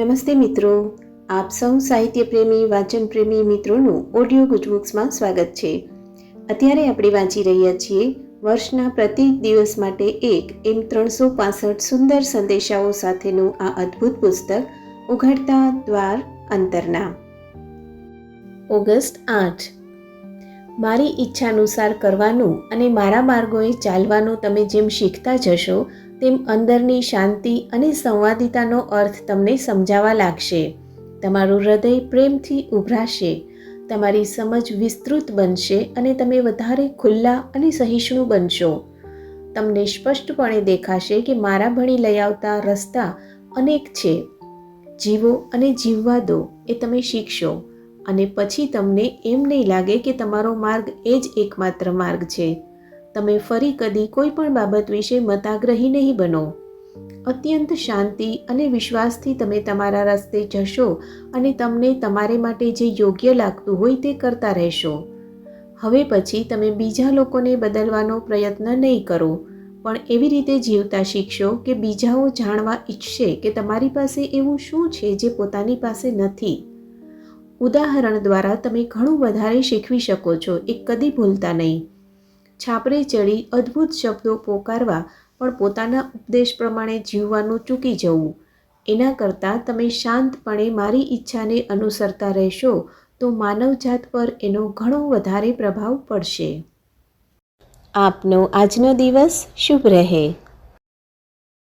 નમસ્તે મિત્રો. આપ સૌ સાહિત્ય પ્રેમી વાંચન પ્રેમી મિત્રોનું ઓડિયો ગુજબુક્સમાં સ્વાગત છે. અત્યારે આપણે વાંચી રહ્યા છીએ વર્ષના પ્રત્યેક દિવસ માટે એક એમ ત્રણસો પાસઠ સુંદર સંદેશાઓ સાથેનું આ અદ્ભુત પુસ્તક, ઉઘડતા દ્વાર અંતરના. ઓગસ્ટ આઠ. મારી ઈચ્છાનુસાર કરવાનું અને મારા માર્ગોએ ચાલવાનું તમે જેમ શીખતા જશો તેમ અંદરની શાંતિ અને સંવાદિતાનો અર્થ તમને સમજાવા લાગશે. તમારું હૃદય પ્રેમથી ઉભરાશે. તમારી સમજ વિસ્તૃત બનશે અને તમે વધારે ખુલ્લા અને સહિષ્ણુ બનશો. તમને સ્પષ્ટપણે દેખાશે કે મારા ભણી લઈ આવતા રસ્તા અનેક છે. જીવો અને જીવવા દો એ તમે શીખશો અને પછી તમને એમ નહીં લાગે કે તમારો માર્ગ એ જ એકમાત્ર માર્ગ છે. તમે ફરી કદી કોઈ પણ બાબત વિશે મતાગ્રહી નહીં બનો. અત્યંત શાંતિ અને વિશ્વાસથી તમે તમારા રસ્તે જશો અને તમને તમારે માટે જે યોગ્ય લાગતું હોય તે કરતા રહેશો. હવે પછી તમે બીજા લોકોને બદલવાનો પ્રયત્ન નહીં કરો, પણ એવી રીતે જીવતા શીખશો કે બીજાઓ જાણવા ઈચ્છશે કે તમારી પાસે એવું શું છે જે પોતાની પાસે નથી. ઉદાહરણ દ્વારા તમે ઘણું વધારે શીખવી શકો છો, એ કદી ભૂલતા નહીં. છાપરે ચડી અદ્ભુત શબ્દો પોકારવા પણ પોતાના ઉપદેશ પ્રમાણે જીવવાનું ચૂકી જવું. એના કરતાં તમે શાંતપણે મારી ઈચ્છાને અનુસરતા રહેશો તો માનવજાત પર એનો ઘણો વધારે પ્રભાવ પડશે. આપનો આજનો દિવસ શુભ રહે.